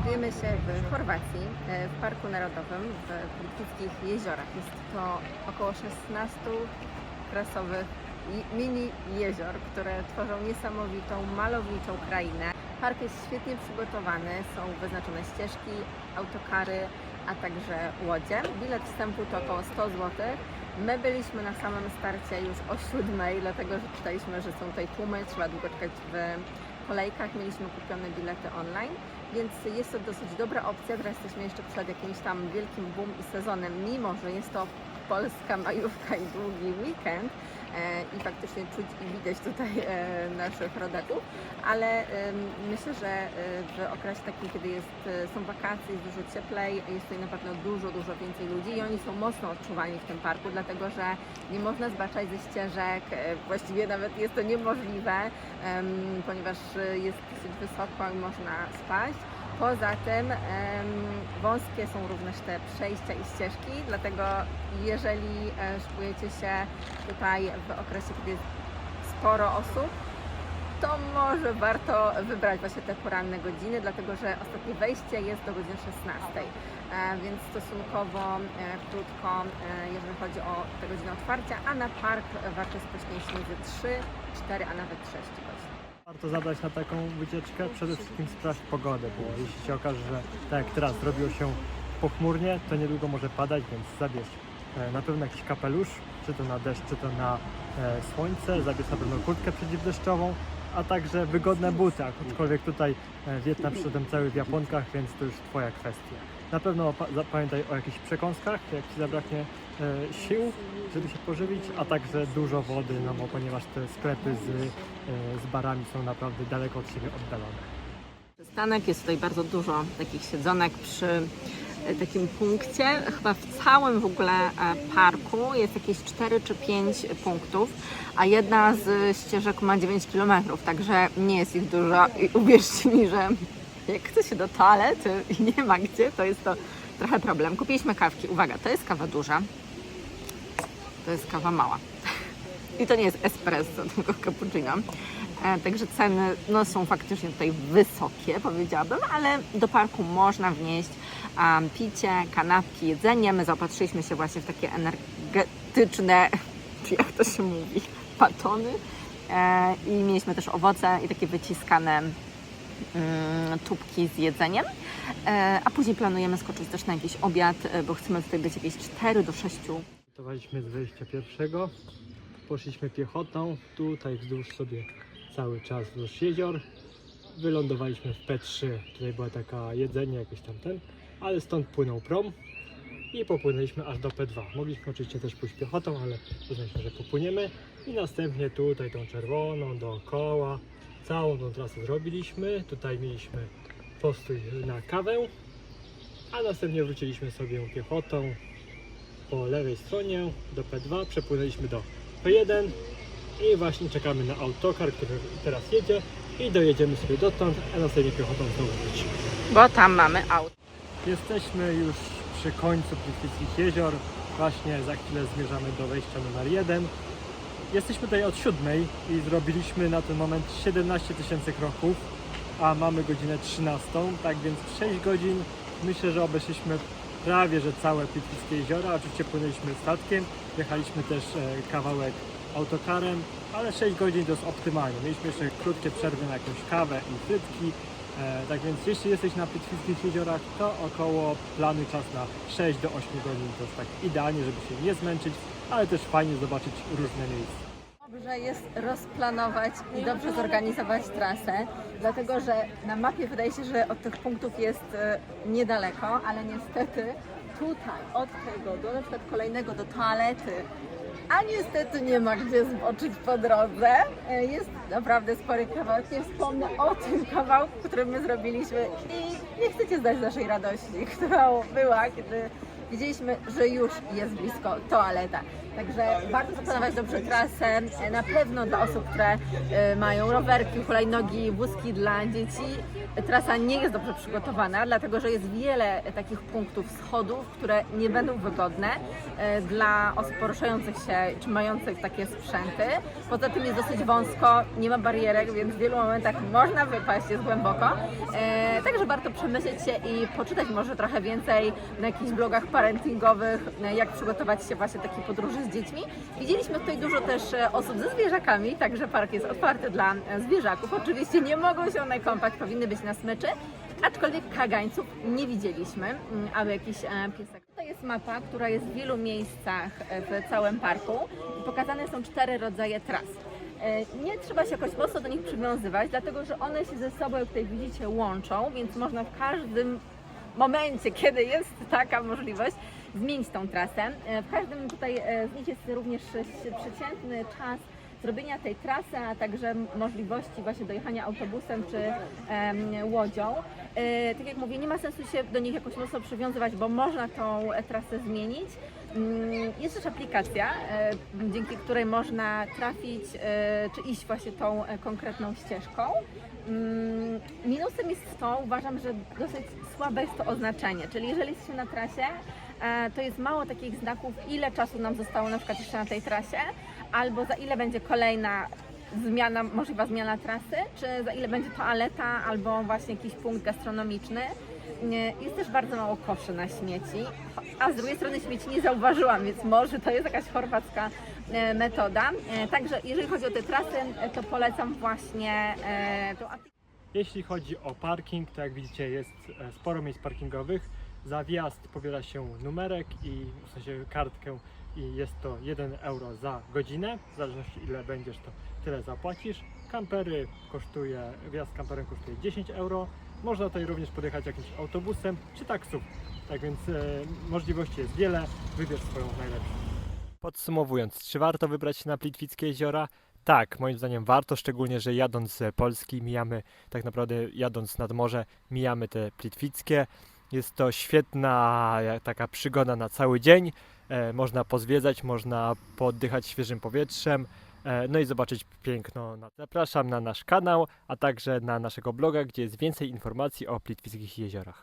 Znajdujemy się w Chorwacji, e, w Parku Narodowym w Plitwickich Jeziorach. Jest to około 16 krasowych mini jezior, które tworzą niesamowitą, malowniczą krainę. Park jest świetnie przygotowany, są wyznaczone ścieżki, autokary, a także łodzie. Bilet wstępu to około 100 zł. My byliśmy na samym starcie już o 7, dlatego że czytaliśmy, że są tutaj tłumy, trzeba długo czekać w kolejkach. Mieliśmy kupione bilety online, więc jest to dosyć dobra opcja. Teraz jesteśmy jeszcze przed jakimś tam wielkim boom i sezonem, mimo że jest to polska majówka i długi weekend. E, I faktycznie czuć i widać tutaj e, naszych rodaków, ale myślę, że e, w okresie takim, kiedy jest, są wakacje, jest dużo cieplej, jest tutaj na pewno dużo, dużo więcej ludzi i oni są mocno odczuwalni w tym parku, dlatego że nie można zbaczać ze ścieżek, właściwie nawet jest to niemożliwe, em, ponieważ jest dosyć wysoko i można spaść. Poza tym wąskie są również te przejścia i ścieżki, dlatego jeżeli e, szykujecie się tutaj w okresie, kiedy jest sporo osób, to może warto wybrać właśnie te poranne godziny, dlatego że ostatnie wejście jest do godziny 16, e, więc stosunkowo e, krótko, jeżeli chodzi o te godziny otwarcia, a na park warto poświęcić między 3, 4, a nawet 6 godzin. Warto zabrać na taką wycieczkę, przede wszystkim sprawdź pogodę, bo jeśli się okaże, że tak jak teraz zrobiło się pochmurnie, to niedługo może padać, więc zabierz e, na pewno jakiś kapelusz, czy to na deszcz, czy to na e, słońce, zabierz na pewno kurtkę przeciwdeszczową, a także wygodne buty, aczkolwiek tutaj e, Wietnam przyszedłem cały w japonkach, więc to już Twoja kwestia. Na pewno pa- zapamiętaj o jakichś przekąskach, jak Ci zabraknie e, sił, żeby się pożywić, a także dużo wody, no bo ponieważ te sklepy z, e, z barami są naprawdę daleko od siebie oddalone. Przystanek, jest tutaj bardzo dużo takich siedzonek przy e, takim punkcie. Chyba w całym w ogóle parku jest jakieś 4 czy 5 punktów, a jedna z ścieżek ma 9 km, także nie jest ich dużo i uwierzcie mi, że jak chce się do toalety i nie ma gdzie, to jest to trochę problem. Kupiliśmy kawki. Uwaga, to jest kawa duża, to jest kawa mała. I to nie jest espresso, tylko cappuccino. E, Także ceny no, są faktycznie tutaj wysokie, powiedziałabym, ale do parku można wnieść um, picie, kanapki, jedzenie. My zaopatrzyliśmy się właśnie w takie energetyczne, jak to się mówi, batony. E, I mieliśmy też owoce i takie wyciskane tubki z jedzeniem. E, a później planujemy skoczyć też na jakiś obiad, e, bo chcemy tutaj być jakieś 4 do 6 Startowaliśmy z wyjścia pierwszego, poszliśmy piechotą, tutaj wzdłuż sobie cały czas wzdłuż jezior. Wylądowaliśmy w P3, tutaj była taka jedzenie, jakieś tam ten, ale stąd płynął prom i popłynęliśmy aż do P2. Mogliśmy oczywiście też pójść piechotą, ale uznaliśmy, że popłyniemy i następnie tutaj tą czerwoną dookoła, całą tą trasę zrobiliśmy. Tutaj mieliśmy postój na kawę, a następnie wróciliśmy sobie piechotą po lewej stronie do P2, przepłynęliśmy do P1 i właśnie czekamy na autokar, który teraz jedzie i dojedziemy sobie dotąd, a następnie piechotą znowu wrócimy. bo tam mamy auto. Jesteśmy już przy końcu Plitwickich jezior, właśnie za chwilę zmierzamy do wejścia numer 1. Jesteśmy tutaj od 7 i zrobiliśmy na ten moment 17 tysięcy kroków, a mamy godzinę 13, tak więc w 6 godzin myślę, że obeszliśmy prawie że całe Plitwickie jeziora. Oczywiście płynęliśmy statkiem, jechaliśmy też e, kawałek autokarem, ale 6 godzin to jest optymalnie. Mieliśmy jeszcze krótkie przerwy na jakąś kawę i frytki, tak więc jeśli jesteś na Plitwickich jeziorach, to około plany czas na 6 do 8 godzin to jest tak idealnie, żeby się nie zmęczyć, ale też fajnie zobaczyć różne miejsca. Dobrze jest rozplanować i dobrze zorganizować trasę, dlatego że na mapie wydaje się, że od tych punktów jest e, niedaleko, ale niestety tutaj od tego do na przykład kolejnego do toalety, a niestety nie ma gdzie zboczyć po drodze. E, Jest naprawdę spory kawałek. Nie wspomnę o tym kawałku, który my zrobiliśmy i nie chcecie zdać naszej radości, którą była, kiedy widzieliśmy, że już jest blisko toaleta. Także warto zaplanować dobrze trasę, na pewno dla osób, które e, mają rowerki, hulajnogi, wózki dla dzieci. Trasa nie jest dobrze przygotowana, dlatego że jest wiele takich punktów schodów, które nie będą wygodne e, dla osób poruszających się czy mających takie sprzęty. Poza tym jest dosyć wąsko, nie ma barierek, więc w wielu momentach można wypaść, jest głęboko. E, także warto przemyśleć się i poczytać może trochę więcej na jakichś blogach parentingowych, e, jak przygotować się właśnie takiej podróży z dziećmi. Widzieliśmy tutaj dużo też e, osób ze zwierzakami, także park jest otwarty dla e, zwierzaków. Oczywiście nie mogą się one kąpać, powinny być na smyczy. Aczkolwiek kagańców nie widzieliśmy, mm, aby jakiś piesek. Tutaj jest mapa, która jest w wielu miejscach w całym parku pokazane są cztery rodzaje tras. Nie trzeba się jakoś mocno do nich przywiązywać, dlatego że one się ze sobą, jak tutaj widzicie, łączą, więc można w każdym momencie, kiedy jest taka możliwość, zmienić tą trasę. E, W każdym tutaj e, z jest również sz- przeciętny czas zrobienia tej trasy, a także możliwości właśnie dojechania autobusem czy łodzią. E, tak jak mówię, nie ma sensu się do nich jakoś mocno przywiązywać, bo można tą e, trasę zmienić. Mm, Jest też aplikacja, e, dzięki której można trafić czy iść właśnie tą konkretną ścieżką. Mm, Minusem jest to, uważam, że dosyć słabe jest to oznaczenie, czyli jeżeli jesteśmy na trasie, to jest mało takich znaków, ile czasu nam zostało na przykład jeszcze na tej trasie, albo za ile będzie kolejna zmiana, możliwa zmiana trasy, czy za ile będzie toaleta, albo właśnie jakiś punkt gastronomiczny. Jest też bardzo mało koszy na śmieci, a z drugiej strony śmieci nie zauważyłam, więc może to jest jakaś chorwacka e, metoda. E, Także jeżeli chodzi o te trasy, e, to polecam właśnie tą. Jeśli chodzi o parking, to jak widzicie jest sporo miejsc parkingowych. Za wjazd pobiera się numerek i w sensie kartkę i jest to 1 euro za godzinę. W zależności ile będziesz, to tyle zapłacisz. Kampery kosztuje, wjazd kamperem kosztuje 10 euro. Można tutaj również podjechać jakimś autobusem czy taksówką. Tak więc e, możliwości jest wiele. Wybierz swoją najlepszą. Podsumowując, czy warto wybrać się na Plitwickie jeziora? Tak, moim zdaniem warto, szczególnie, że jadąc z Polski mijamy, tak naprawdę jadąc nad morze, mijamy te Plitwickie. Jest to świetna taka przygoda na cały dzień. E, można pozwiedzać, można pooddychać świeżym powietrzem, e, no i zobaczyć piękno. Zapraszam na nasz kanał, a także na naszego bloga, gdzie jest więcej informacji o Plitwickich jeziorach.